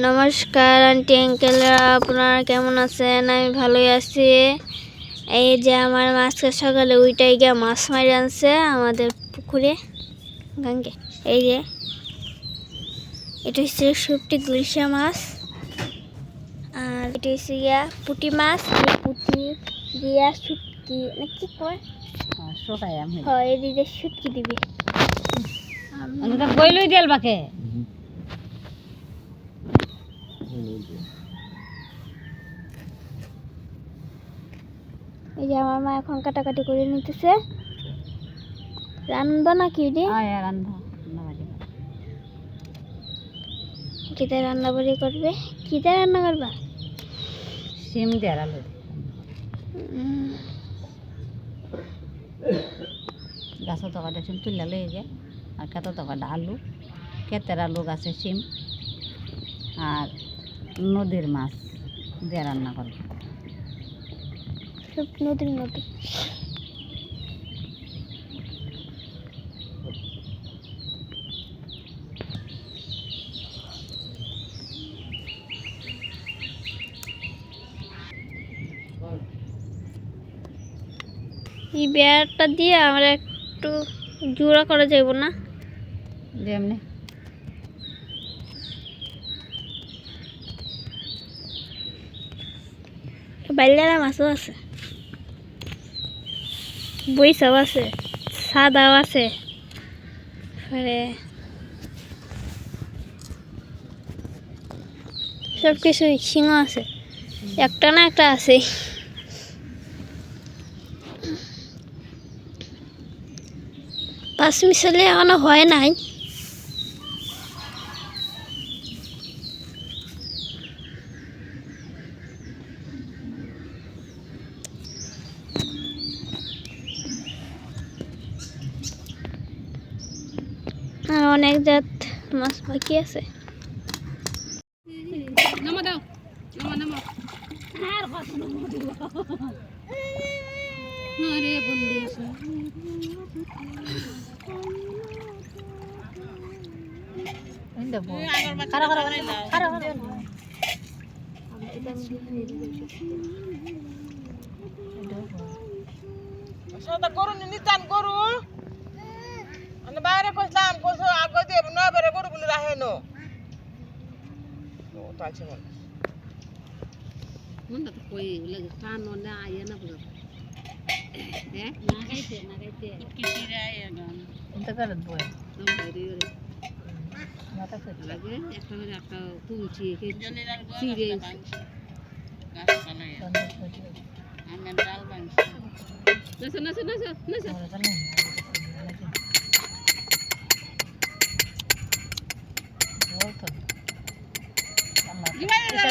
নমস্কার আন্টি আঙ্কেলরা আপনারা কেমন আছেন? আমি ভালোই আছি। এই যে আমার মাছকে সকালে ওইটাই গিয়ে মাছ মারি আনছে আমাদের পুকুরে গাঙ্গে। এই যে এটা হচ্ছে সুপটি গুলশা মাছ আর এটা হচ্ছে গিয়া পুটি মাছ পুঁটি দিয়া শুটকি না কি কয়? হয় শুটকি দিবি। অনেকটা বই লই দিয়াল বাকে। এই যে আমার মা এখন কাটাকাটি করে নিতেছে। রান্না না কি রে কিতে রান্না বাড়ি করবে? কিতে রান্না করবা? সিম দেয়ার আলু গাছের তকাটা সিম তুললে লয়ে যায়। আর খেতের তকাটা আলু। ক্ষেতের আলু গাছে সিম। আর নদীর মাছ দিয়ে রান্না করব নতুন নতুন এই বেড়াটা দিয়ে আমরা একটু জোড়া করা যাব না? যেমনি। বাইলারা মাছও আছে। বইসাও আছে, সাদাও আছে। পরে সব কিছু শিঙও আছে। একটা না একটা আছে। পাঁচ মিশালে এখনও হয় নাই আর অনেক জাত মাছ বাকি আছে নামা দাও নামা নামা আরে বললি খারা খারা খারা খারা আগুন রাহেনো ও তো আছে মনে মুন্ডা তো কই লাগে টান না হ্যাঁ? আইয়া না বলো হ্যাঁ? না গাইতে না গাইতে কি কি রায় গান কোনটা করত বয় না রে রে। মাথা কত লাগে একটা একটা তুলছি কে গাছ বানায় আমি ডাল বানছি। না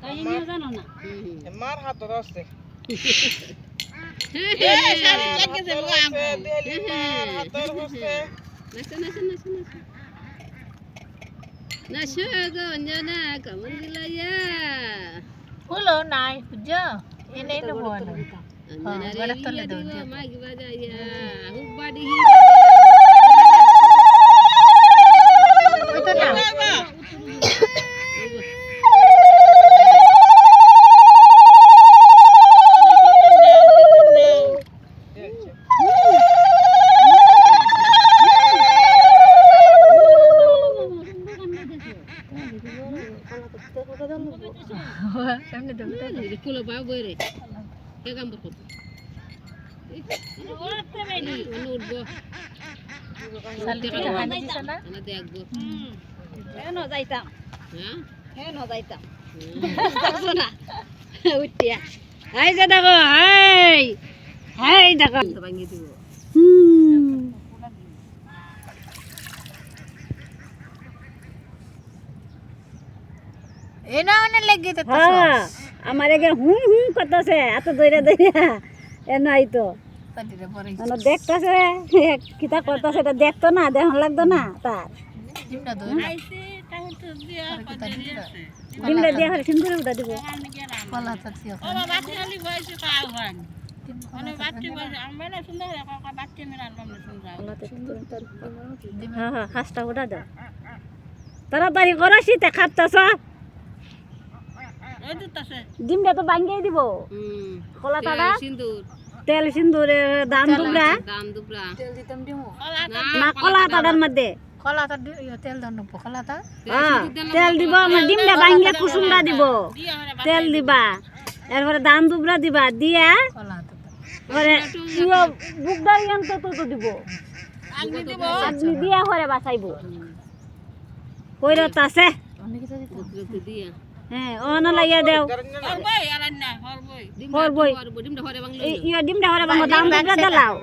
তাই নিয়ে জানো না মার হাতর আছে হলো নাই বুঝছ এনে তো বল ওই তো সামনে তো ফুল বাবু রে কে কাম করতে উঠবো হানি দেখব কেন যাইতাম কেন যাইতাম দেখছ না উঠিয়া দেখো, এই এই দেখো। ভাঙিয়ে দিব হ্যাঁ আমার এগে হুম হুম করতেছে এত দইরা দইরা। এ নাই তো। মানে দেখতেছে কিতা করতেছে এটা দেখতো না দেখন লাগতো না তার। ডিমটা দিয়ে হলে সিন্দুরে উঠা দিব? হ্যাঁ হ্যাঁ উঠা দাও। তাড়াতাড়ি করো শীতে খাপতাছ ডিমটা তো ভাঙ্গিয়ে দিব। কলা তাড়া তেল সিন্দুরে দাম দুবরা না কলা তাড়ার মধ্যে। হ্যাঁ, তেল দিব আমার ডিমটা ভাঙ্গিয়ে কুসুমটা দিব। তেল দিবা। এরপরে দাম দুবরা দিবা দিয়া। পরে ইয়ো বুকদার ইয়ান্ত তো তো দিব। আপনি দিয়া করে বাঁচাইব। কইরত আছে? হ্যাঁ ও না লাগিয়া দেও। হরবই এই ইয়া ডিমটা হরে বাঙ্গো দাম দুবরা দেলাও।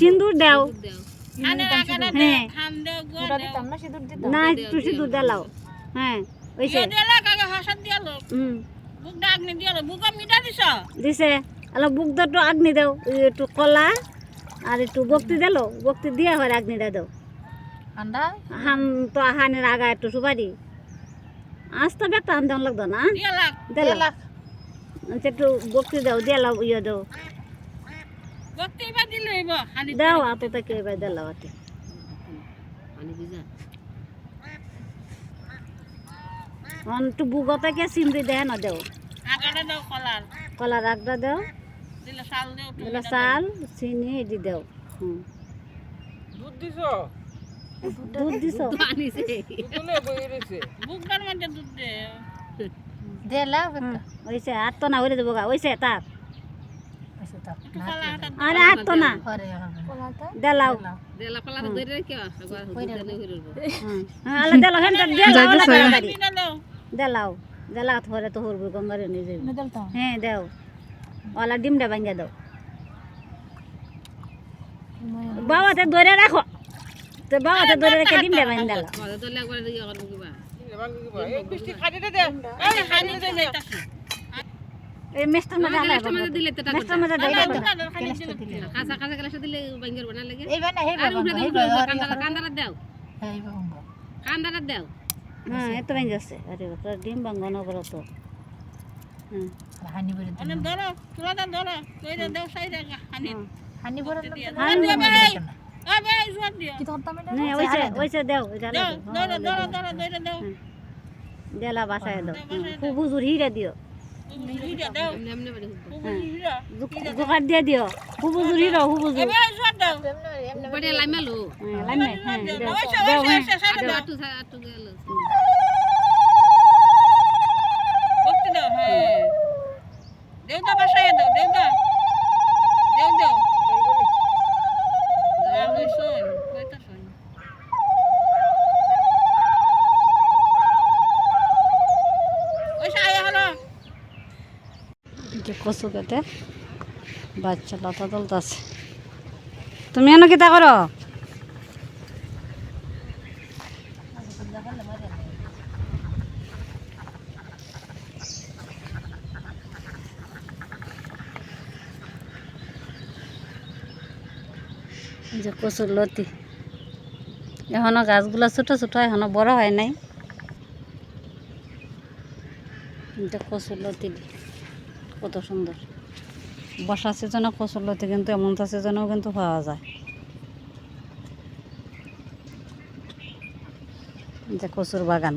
সিন্দুর দেও। হ্যাঁ। না একটু সিন্দুর দেলাও। হ্যাঁ হুম। দিছে? আলো বুক তো আগ্নি দেও। একটু কলা আর একটু বক্তি দিল। বক্তি দিয়ে হয় আগ্নিটা দেও। হাম তো হানের আগা একটু সুপারি। আজ তো একটা আনতে লাগতো না? দিল আচ্ছা একটু বক্তি দাও দিলাও ইয়ে দাও। দাও আতে তাকে এবার দিলাও আতে অন একটু বুগতাকে সিমরি দেয় না দেও। কলার। আগটা দেও। দিলে চাল চিনি এটি দেও। হুম। দুধ দিছ? দুধ দিছ? দুধে বই রয়েছে হুম, ওইসে আর তো না হইলে দেবো গা। ওইসে তার। আরে আর তো না দেলাও হুম। হ্যাঁ, আলে দেলাও হেন দেলাও দেলাও দেলাও থরে তো হরবো গঙ্গারে নিজে হ্যাঁ দেও। ওলা ডিমটা ভাঙ্গা দাও। বাবাতে ধরে রাখো। তো ধরে রেখে ডিমটা ভাঙ্গা দিলাও এই বৃষ্টি খাটিতে দে এই খাটিতে দে এই মেস্টার মধ্যে আলাই মেস্টার মধ্যে দেই দাও। হ্যাঁ এত ভাঙ্গা আছে আরে বাবা ডিম ভাঙ্গনো করো তো। হুম। হানি ওইসে দেও এটা দেলা বাসায় দাও। হুজুর হিরে দিও। জোগাড় দিয়ে দিও। হুজুর হিরো খুব হুজুর। হ্যাঁ লাইমে হ্যাঁ দেও। দেও। হ্যাঁ। দেউতা বাসায় দাও দেউ দেও যে কচু কেটে বাচ্চা লতা তুলতেছে তুমি এনে কিতা করো? যে কচুর লতি। এখনও গাছগুলো ছোট ছোট, এখনও বড় হয় নাই। এটা কচুর লতি। কত সুন্দর। বর্ষা সিজনে কচুর লতি কিন্তু, এমন সিজনেও কিন্তু পাওয়া যায়। যে কচুর বাগান।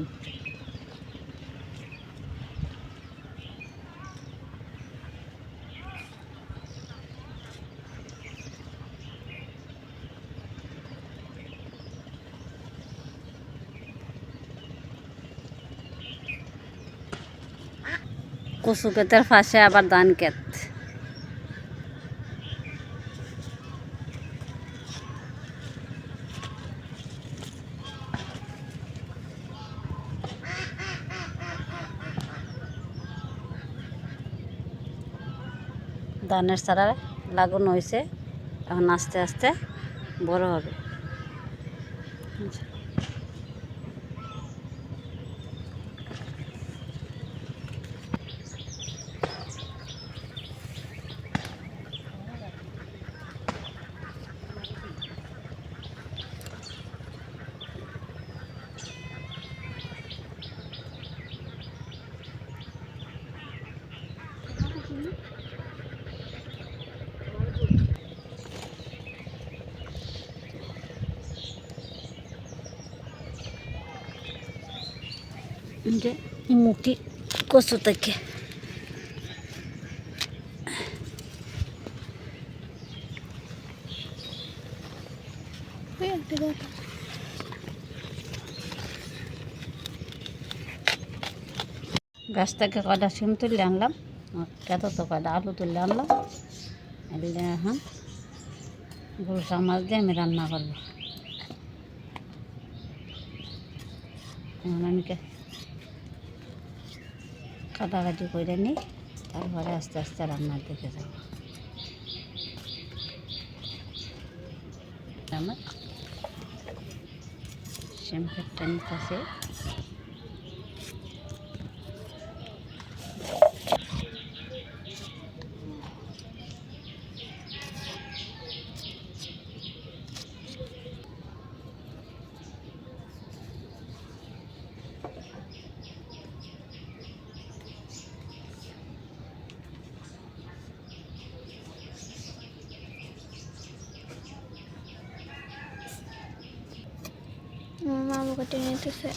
কচু ক্ষেতের পাশে আবার ধান ক্ষেত ধানের চারা লাগানো হয়েছে এখন আস্তে আস্তে বড় হবে যে মুটি কচু থেকে গাছ থেকে কয়টা সিম তুলে আনলাম কত তো কয়টা, আলু তুলে আনলাম। এলে এখন গুলশা মাছ দিয়ে আমি রান্না করব। এখন আমি কাটাকাটি করে নিই তারপরে আস্তে আস্তে রান্নার দিকে যাব। আমার শ্যাম্পুরটা নিতেছে আমার মামু কেটে নিতেছে।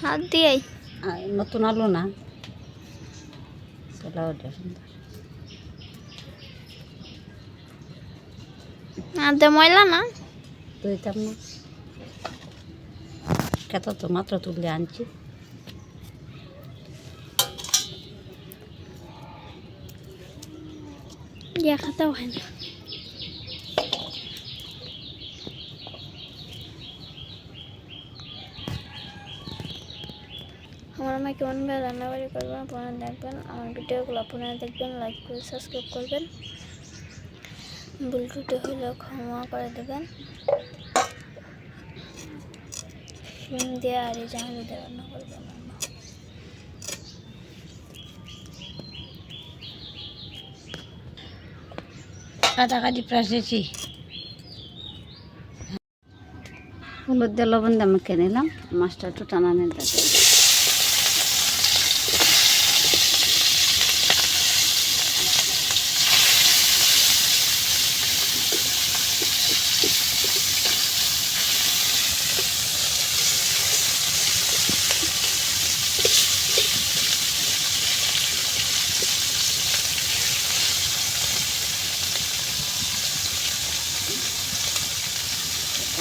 হাত দিয়েই। নতুন আলু না। চলা ওটা সুন্দর। দিয়ে ময়লা না। তুইতাম না কত তো মাত্র তুলে আনছি। ইয়া খাতাও হয় না আমার আমায় কেমন ভাবে রান্নাবাড়ি করবেন, আপনারা দেখবেন, আমার ভিডিওগুলো আপনারা দেখবেন লাইক করে সাবস্ক্রাইব করবেন। ভুল ত্রুটি হলেও ক্ষমা করে দেবেন। শিম দিয়ে আর এই জাহাজ দিয়ে রান্না করবেন কাটাকাটি প্রাসেছি হলুদ দিয়ে লবণ দিয়ে মেখে নিলাম। মাছটা একটু টানা নিতে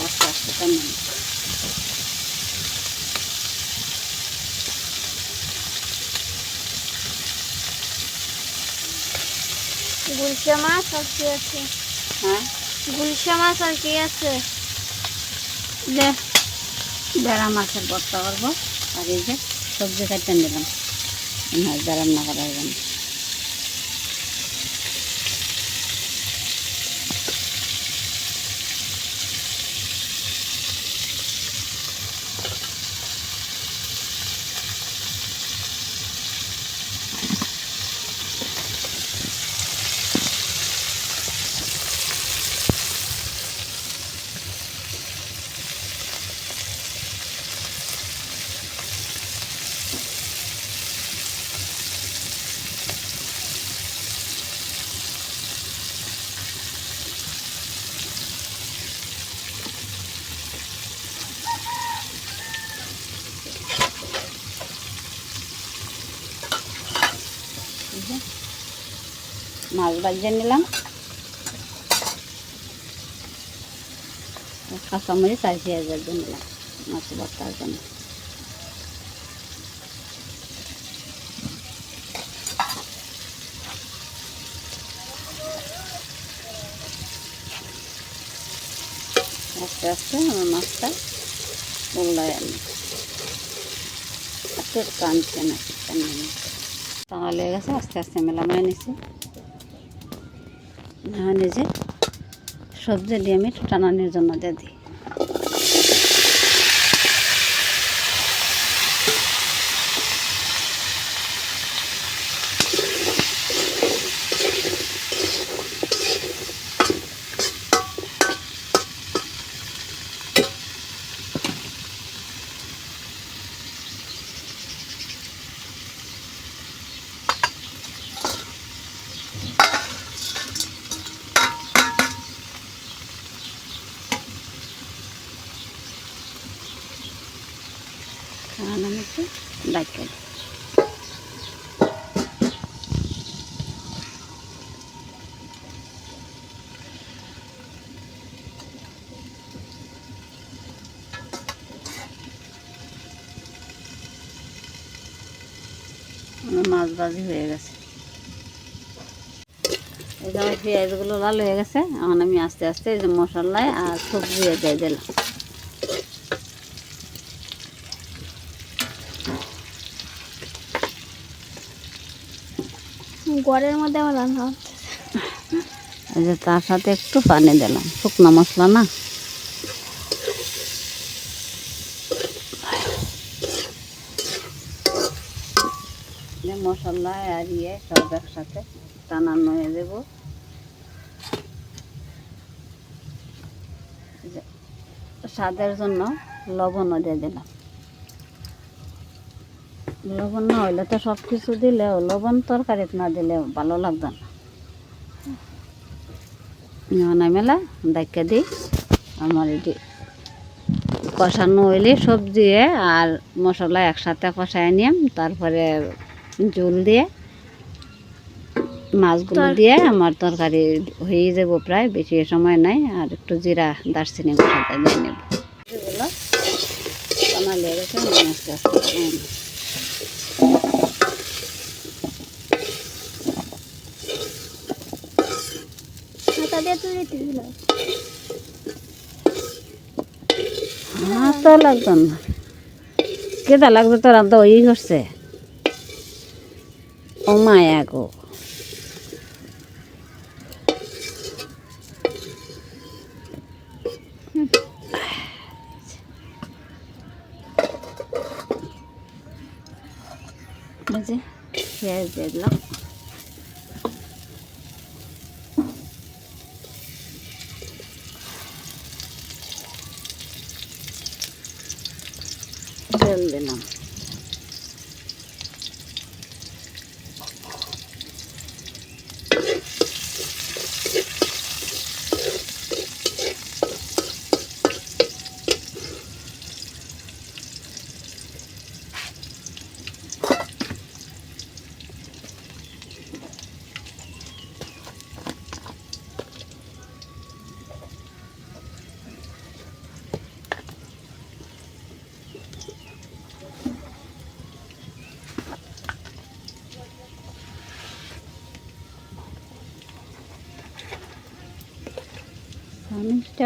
আস্তে আস্তে টানা নিতে গুলশা মাছ আর কি আছে? হ্যাঁ? গুলশা মাছ আর কি আছে? যে বেড়া মাছের ভর্তা করব। আর এই যে সবজি কাটতে নিলাম। মাছ দিয়ে রান্না মাছ বাজিয়ে নিলাম কাঁচামরিচ আর পেঁয়াজ বাজিয়ে নিলাম মাছ ভর্তার জন্য আস্তে আস্তে আমার মাছটা উল্লায় আনি একটু টানছে না টানিয়ে টানা হয়ে গেছে, আস্তে আস্তে মেলামায় নিছি। না নিজে সবজি দিয়ে আমি টানানির জন্য দিয়ে দিই। ভাজি হয়ে গেছে। এই যে আমার পেঁয়াজগুলো লাল হয়ে গেছে। এখন আমি আস্তে আস্তে এই যে মশলায় আর সবজি দিয়ে দিলাম। ঘরের মধ্যে আমার রান্না হচ্ছে। এই যে তার সাথে একটু পানি দিলাম। শুকনো মশলা না যে মশলা আর ইয়ে সব একসাথে টানানো হয়ে দেব স্বাদের জন্য লবণও দিয়ে দিলাম। লবণ না হইলে তো সব কিছু দিলেও, লবণ তরকারিতে না দিলে ভালো লাগতো না। মেলা ডাক্কা দিই, আমার এটি কষানো হইলে সবজি আর মশলা একসাথে কষায় নিয়াম তারপরে জল দিয়ে মাছগুলো দিয়ে আমার তরকারি হয়ে যাব প্রায় বেশি সময় নাই আর একটু জিরা দারচিনি সাথে দিয়ে নেব। এগুলো আস্তে আস্তে হাতা লাগতো না। কেদা লাগতো তোর? তো ওই করছে ও মায়া গো পেঁয়াজ দিয়ে দিলাম তেল দিলাম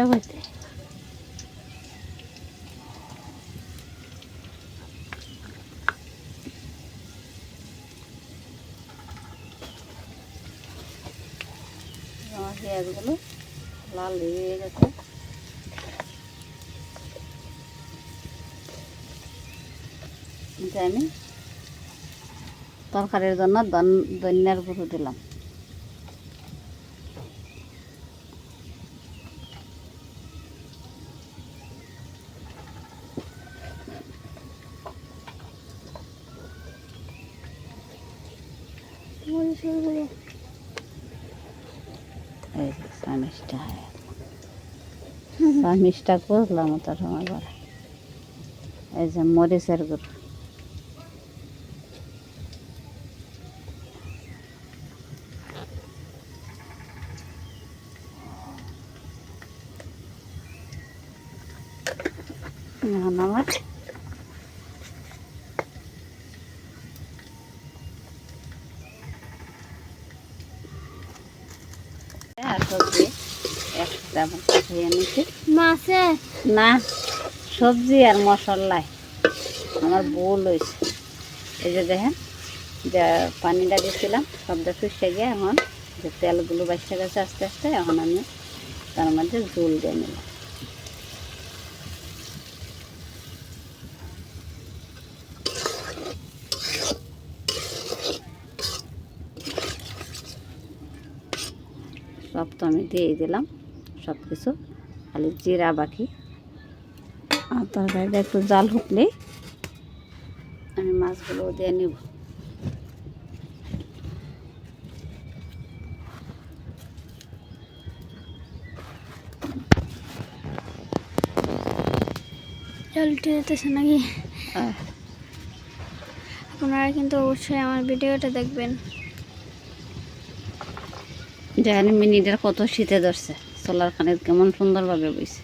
হতে পেঁয়াজগুলো লাল হয়ে গেছে। আমি তরকারির জন্য ধন- ধনিয়ার গুঁড়ো দিলাম। মরিচের গুঁড়ো এই যে চামিচটা চামিচটা করলাম তার সময় পরে এই যে মরিচের গুঁড়ো এখন আমার আর সবজি একসাথে আমার কষাইয়ে নিচ্ছি মাছে না, সবজি আর মশলাই আমার ভুল হয়েছে। এই যে দেখেন, যে পানিটা দিয়েছিলাম, সবটা শুষে গিয়ে এখন যে তেলগুলো বাচ্চা গেছে আস্তে আস্তে, এখন আমি তার মধ্যে জল দিয়ে নিলাম। সব তো আমি দিয়ে দিলাম সব কিছু খালি জিরা বাকি। আর তরকারিটা একটু জাল উঠলেই আমি মাছগুলো দিয়ে নেব। জল উঠে যেতেছে নাকি? আপনারা কিন্তু অবশ্যই আমার ভিডিওটা দেখবেন। যেখানে মিনিটের কত শীতে ধরছে। সোলার কানের কেমন সুন্দরভাবে বইছে।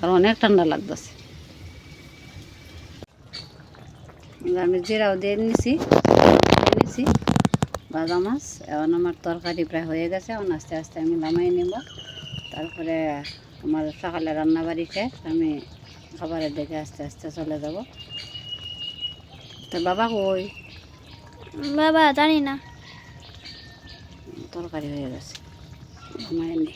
আর অনেক ঠান্ডা লাগতেছে। আমি জিরাও দিয়ে নিছি নিছি। ভাজা মাছ, এখন আমার তরকারি প্রায় হয়ে গেছে, এখন আস্তে আস্তে আমি নামাই নেব। তারপরে আমার সকালে রান্না বাড়ি শেষ, আমি খাবারের দিকে আস্তে আস্তে চলে যাব। তো বাবা কই? বাবা, জানি না। তরকারি হয়ে গেছে। নামাই নি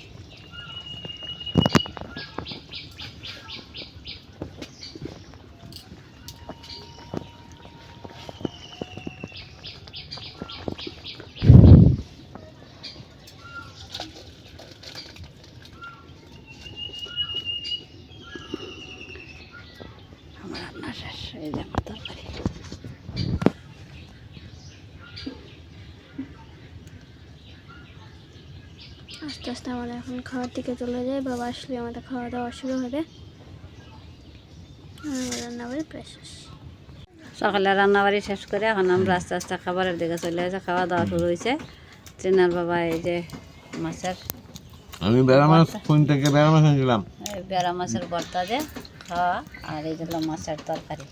আমার রান্না শেষ এই যে আমার তরকারি আস্তে আস্তে আমাদের এখন খাওয়ার দিকে চলে যায়। বাবা আসলে আমাদের খাওয়া দাওয়া শুরু হবে। আমার রান্না বাড়ি প্রায় শেষ। সকালে রান্নাবাড়ি শেষ করে এখন আমরা আস্তে আস্তে খাবারের দিকে চলে আসে খাওয়া দাওয়া শুরু হয়েছে। ট্রেনার বাবা এই যে মাছের আমি বেড়া মাছ কোন থেকে বেড়া মাছ আনছিলাম এই বেড়া মাছের ভর্তা যে খাওয়া আর এই যে হলো মাছের তরকারি।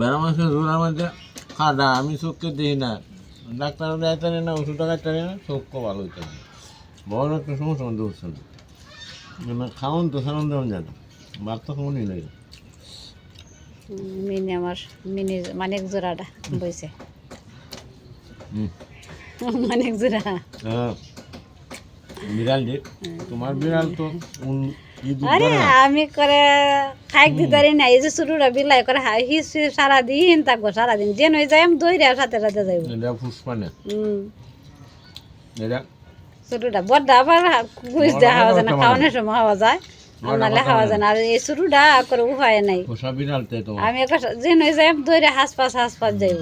বেড়া মাছের ঝোল আমাদের খাদা আমি চোখকে দিই না। ডাক্তার যাইতে না ওষুধ খাইতে না চোখ ভালো হইতে না। বড় একটা সমস্যা মধ্যে হচ্ছে না খাওয়ান তো সারান দেওয়ান জানো। ভাত তো খাওয়ানি লাগে। মিনি আমার মিনি মানিক জোড়াটা বইছে। মানিক জোড়া। হ্যাঁ। বিড়াল যে তোমার বিড়াল তো আরে আমি করে খাইক দিতারি না। এই যে বিলাই করে হাই সারাদিন থাকব সারাদিন। যে নই যাই আমি দইরা সাথে সাথে যাইব। এটা ফুসপানে। হুম। এটা শুরুটা বড়টা আবার কুইজ দেওয়া যায় না খাওয়ানোর সময় হাওয়া যায় নাহলে হাওয়া যায় না আর এই শুরুটা করে উপায় নাই। আমি যে নই যাই দইরা হাসপাস হাসপাস যাইব।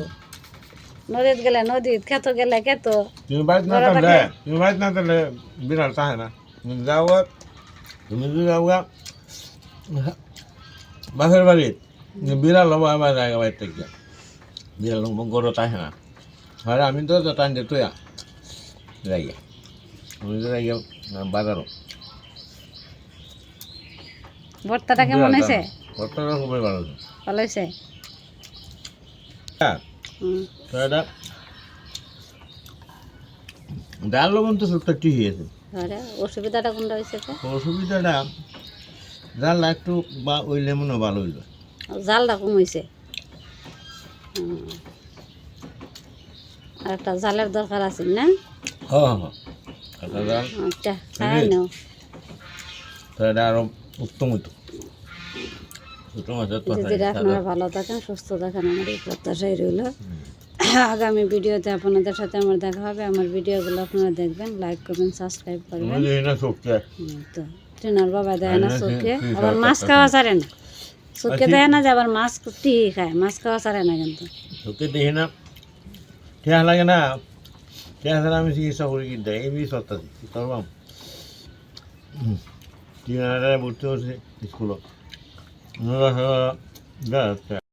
নদীত গেলে নদীত খেতো গেলে খেতো তুমি বাড়িতে না থাকলে তুমি বাড়িতে না থাকলে বিড়াল তাহে না। তুমি যাও তুমি যদি যাও গা, বাড়িত বিড়াল হব আমার জায়গা বাড়ির থেকে বিড়াল গরু তাহে না। আমি তো টাইম দে তুই যাই বাজারও ভর্তাটা কেমন হয়েছে? কতটা খুবই ভালো। ভালো হয়েছে? হ্যাঁ। ডাল লবণ তো সবটা ঠিক আরে অসুবিধাটা কোনটা হয়েছে? অসুবিধাটা ডাল একটু বা ওই লেমনও ভালো হইল। জালটা কম হয়েছে। আর একটা জালের দরকার আছে না? হ্যাঁ হ্যাঁ। আচ্ছা আরও উত্তম হতো যদি আপনারা ভালো থাকেন সুস্থ থাকেন আমার এই প্রত্যাশাই রইল। আগামী ভিডিওতে আপনাদের সাথে আমার দেখা হবে। আমার ভিডিওগুলো আপনারা দেখবেন লাইক করবেন। সাবস্ক্রাইব করবেন তো ট্রেনার বাবা দেয় না চোখে আবার মাছ খাওয়া ছাড়ে না। চোখে আচ্ছা। দেয় না যে আবার মাছ কুটি খায় মাছ খাওয়া ছাড়ে না কিন্তু। চোখে দেখি না। লাগে না। ছাড়া আমি চিকিৎসা করি কিন্তু এই বি সত্তা কি করবাম ভর্তি হচ্ছে স্কুলত